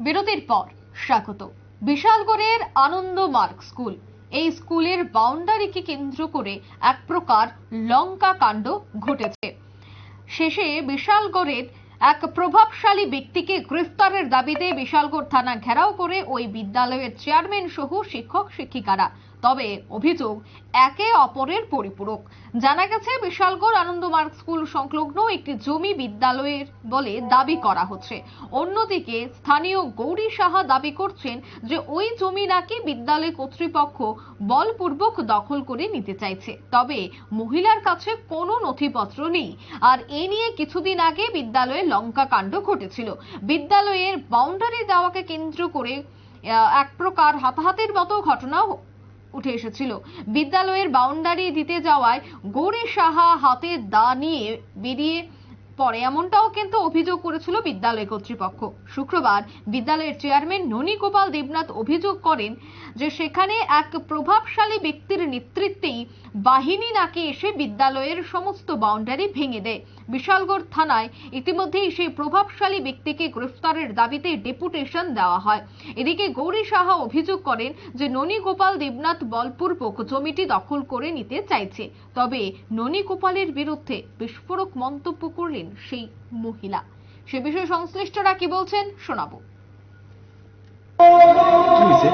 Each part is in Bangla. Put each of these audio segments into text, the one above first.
বিরতির পর স্বাগত। বিশালগড়ের আনন্দ মার্ক স্কুল। এই স্কুলের বাউন্ডারিকে কেন্দ্র করে এক প্রকার লঙ্কা কাণ্ড ঘটেছে। শেষে বিশালগড়ের এক প্রভাবশালী ব্যক্তিকে গ্রেফতারের দাবিতে বিশালগড় থানা ঘেরাও করে ওই বিদ্যালয়ের চেয়ারম্যান সহ শিক্ষক শিক্ষিকারা তবে অভিযোগ একে অপরের পরিপূরক। জানা গেছে, বিশালগড় আনন্দমার্গ স্কুল সংলগ্ন একটি জমি বিদ্যালয়ের বলে দাবি করা হচ্ছে। অন্যদিকে, স্থানীয় গৌরী সাহা দাবি করছেন যে ওই জমি নাকি বিদ্যালয় কর্তৃপক্ষ বলপূর্বক দখল করে নিতে চাইছে। তবে মহিলার কাছে কোনো নথিপত্র নেই। আর এ নিয়ে কিছুদিন আগে বিদ্যালয়ে লঙ্কা কাণ্ড ঘটেছিল। বিদ্যালয়ের বাউন্ডারি দেওয়াকে কেন্দ্র করে এক প্রকার হাতাহাতির মতো ঘটনা উঠে এসেছিল। বিদ্যালয়ের বাউন্ডারি দিতে যাওয়ায় গৌরী সাহা হাতে দা নিয়ে বেরিয়ে পরে এমনটাও কিন্তু অভিযোগ করেছিল বিদ্যালয় কর্তৃপক্ষ। শুক্রবার বিদ্যালয়ের চেয়ারম্যান ননী গোপাল দেবনাথ অভিযোগ করেন যে সেখানে এক প্রভাবশালী ব্যক্তির নেতৃত্বেই বাহিনী নাকি এসে বিদ্যালয়ের সমস্ত বাউন্ডারি ভেঙে দেয়। বিশালগড় থানায় ইতিমধ্যেই সেই প্রভাবশালী ব্যক্তিকে গ্রেফতারের দাবিতে ডেপুটেশন দেওয়া হয়। এদিকে গৌরী সাহা অভিযোগ করেন যে ননী গোপাল দেবনাথ বলপূর্বক জমিটি দখল করে নিতে চাইছে। তবে ননী গোপালের বিরুদ্ধে বিস্ফোরক মন্তব্য করলেন সেই মহিলা। সে বিষয়ে সংশ্লিষ্টরা কি বলছেন শোনাবো। কি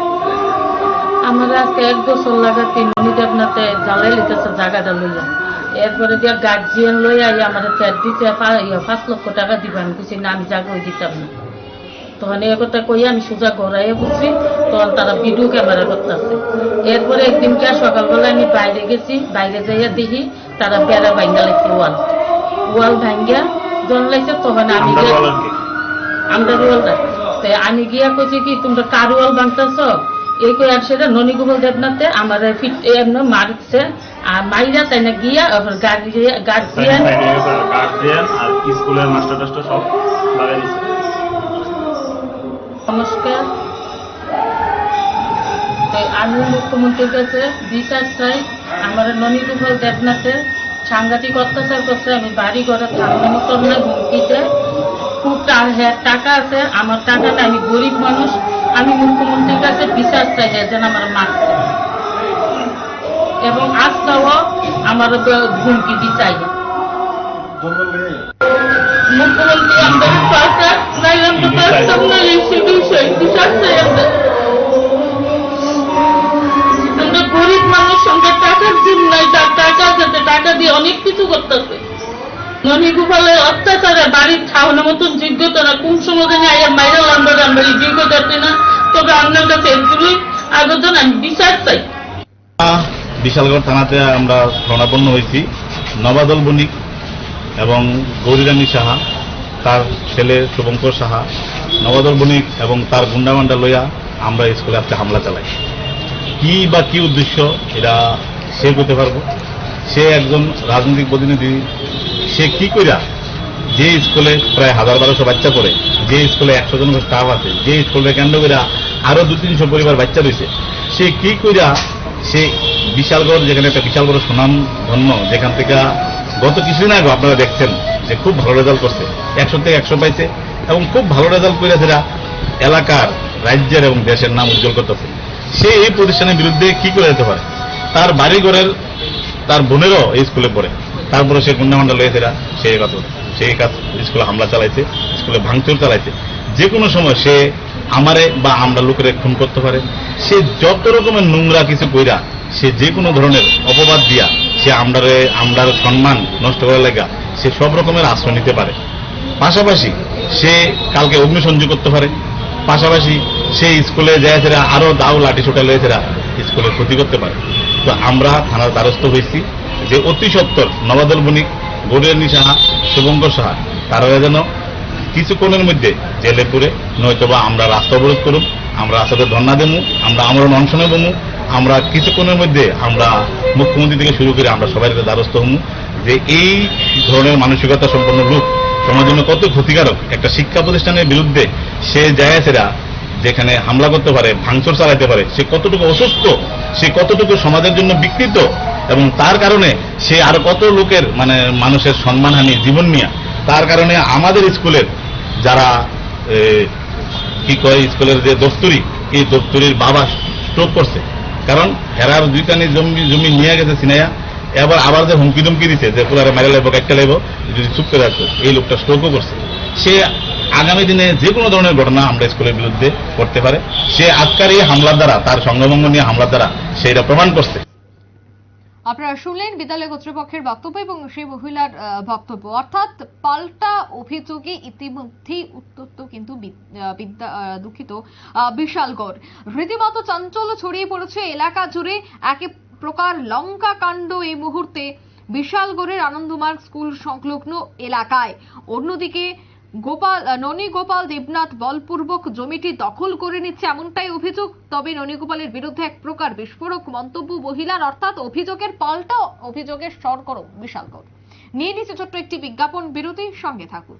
আমার আজকে এক বছর লাগাতে ননী দেবনাথে জ্বালাই লিতেছে জায়গাটা লইয়া। এরপরে দিয়া গার্জিয়ান লই আই আমার ফ্যাট দিতে পাঁচ লক্ষ টাকা দিব। আমি কিছু না আমি জায়গা দিতাম না। তখন এ কথা কই আমি সোজা ঘরাইয়ে বুঝছি তখন তারা ভিডিও ক্যামেরা করতেছে। এরপরে একদিন একদিনকে সকালবেলা আমি বাইরে গেছি বাইরে যাইয়া দেখি তারা বেড়া ভাঙ্গা লাগছে ওয়াল ওয়াল ভাঙ্গা জন লাগছে তখন আমি আমরা বলেন কি তো আমি গিয়া কইছি কি তোমরা কারুয়াল বাংতাছ এই কই আর সেটা ননীগোপাল দেবনাথে আমার ফিট এমন মারছে। আর মাইরা তাই না গিয়া গার্জিয়ান গার্জিয়ান গার্জিয়ান আর স্কুলের মাস্টার টাস্টার সব লাগাই নমস্কার। আমি মুখ্যমন্ত্রীর কাছে বিচার চাই। আমার ননীগোপাল দেবনাথে সাংঘাতিক অত্যাচার করছে আমি বাড়ি ঘরে থাকতে মতন না হুমকিতে। খুব হ্যাঁ, টাকা আছে আমার টাকা না আমি গরিব মানুষ আমি মুখ্যমন্ত্রীর কাছে বিচার চাই যেন আমার মারছে এবং আজটাও আমার হুমকি দি চাই। মুখ্যমন্ত্রী আমাদের সরকার নাই বিষয় বিচার চাই আমরা। অত্যাচারে বাড়ির মতন যোগ্যতা না কোন আইয়া মাইরা আমরা আমরা এই যোগ্য না? তবে আপনার কাছে আবেদন, আমি বিচার চাই। বিশালগড় থানাতে আমরা শরণাপন্ন হয়েছি। নবাদল বণিক এবং গৌরীরানী সাহা, তার ছেলে শুভঙ্কর সাহা, নবাদল বণিক এবং তার গুন্ডামান্ডা লইয়া আমরা স্কুলে আজকে হামলা চালাই। কি বা কি উদ্দেশ্য, এটা সে করতে পারব। সে একজন রাজনৈতিক প্রতিনিধি সে কি কইরা? যে স্কুলে প্রায় হাজার বারোশো বাচ্চা পড়ে, যে স্কুলে একশো জন স্টাফ আছে, যে স্কুলে কেন্দ্র কইরা আরও দু তিনশো পরিবার বাচ্চা রয়েছে, সে কি কইরা সে বিশালগড়, যেখানে একটা বিশাল বড় সুনাম ধন্য, যেখান থেকে গত কিছুদিন আগে আপনারা দেখছেন যে খুব ভালো রেজাল্ট করছে, একশো থেকে একশো পাইছে, এবং খুব ভালো রেজাল্ট করে সেটা এলাকার, রাজ্যের এবং দেশের নাম উজ্জ্বল করতেছে। সে এই প্রতিষ্ঠানের বিরুদ্ধে কি করে যেতে পারে? তার বাড়িঘরের তার বোনেরও এই স্কুলে পড়ে। তারপরে সে গুন্ডামান্ডা লয়েছে এরা সেই কাজ সেই কাজ স্কুলে হামলা চালাইছে, স্কুলে ভাঙচুর চালাইছে। যে কোনো সময় সে আমারে বা আমরা লোকের খুন করতে পারে। সে যত রকমের নোংরা কিছু কইরা, সে যে কোনো ধরনের অপবাদ দিয়া, সে আমরারে, আমরার সম্মান নষ্ট করার লাগা, সে সব রকমের আশ্রয় নিতে পারে। পাশাপাশি সে কালকে অগ্নিসংযোগ করতে পারে। পাশাপাশি সে স্কুলে যায় সেরা আরও দাও লাঠি ছোটা লয়ে সেরা স্কুলে ক্ষতি করতে পারে। তো আমরা থানার দ্বারস্থ হয়েছি। যে অতি সত্তর নবাদল বণিক গৌরিয়ানী সাহা, শুভঙ্কর সাহা তারা যেন কিছুক্ষণের মধ্যে জেলে পুরে, নয়তোবা আমরা রাস্তা অবরোধ করুম আমরা রাস্তাতে ধর্ণা দেবো আমরা আমরা অনশনে বমু আমরা কিছুক্ষণের মধ্যে আমরা মুখ্যমন্ত্রী থেকে শুরু করে আমরা সবাই দ্বারস্থ হমু, যে এই ধরনের মানসিকতা সম্পন্ন লোক সমাজের জন্য কত ক্ষতিকারক একটা শিক্ষা প্রতিষ্ঠানের বিরুদ্ধে সে যায় সেরা যেখানে হামলা করতে পারে, ভাঙচুর চালাইতে পারে, সে কতটুকু অসুস্থ, সে কতটুকু সমাজের জন্য বিকৃত, এবং তার কারণে সে আর কত লোকের মানে মানুষের সম্মানহানি, জীবন নিয়ে তার কারণে আমাদের স্কুলের যারা কি কয় স্কুলের যে দস্তুরি, এই দস্তুরির বাবা স্ট্রোক করছে। কারণ হেরার দুইখানি জমি জমি নিয়ে গেছে সিনাইয়া, এবার আবার যে হুমকি দুমকি দিছে, যে পুরারে মেরে লাগবো একটা লাগবো যদি চুপ করে রাখতো এই লোকটা স্ট্রোকও করছে। সে আগামী দিনে যে কোনো ধরনের ঘটনা আমরা স্কুলের বিরুদ্ধে করতে পারে। সে আজকার এই হামলার দ্বারা, তার সঙ্গভঙ্গ নিয়ে হামলার দ্বারা সেটা প্রমাণ করছে। আপনারা শুনলেন বিদ্যালয় কর্তৃপক্ষের বক্তব্য এবং সেই মহিলার বক্তব্য। অর্থাৎ পাল্টা অভিযোগে ইতিমধ্যেই উত্তপ্ত কিন্তু দুঃখিত বিশালগড়। রীতিমতো চাঞ্চল্য ছড়িয়ে পড়েছে এলাকা জুড়ে। একে প্রকার লঙ্কা কাণ্ড এই মুহূর্তে বিশালগড়ের আনন্দমার্গ স্কুল সংলগ্ন এলাকায়। অন্যদিকে গোপাল আহ, ননী গোপাল দেবনাথ বলপূর্বক জমিটি দখল করে নিচ্ছে এমনটাই অভিযোগ। তবে ননী গোপালের বিরুদ্ধে এক প্রকার বিস্ফোরক মন্তব্য মহিলার অর্থাৎ অভিযোগের পাল্টা অভিযোগের সরগরম বিশালগড় নিয়ে নিচ্ছে ছোট্ট একটি বিজ্ঞাপন বিরতির সঙ্গে থাকুন।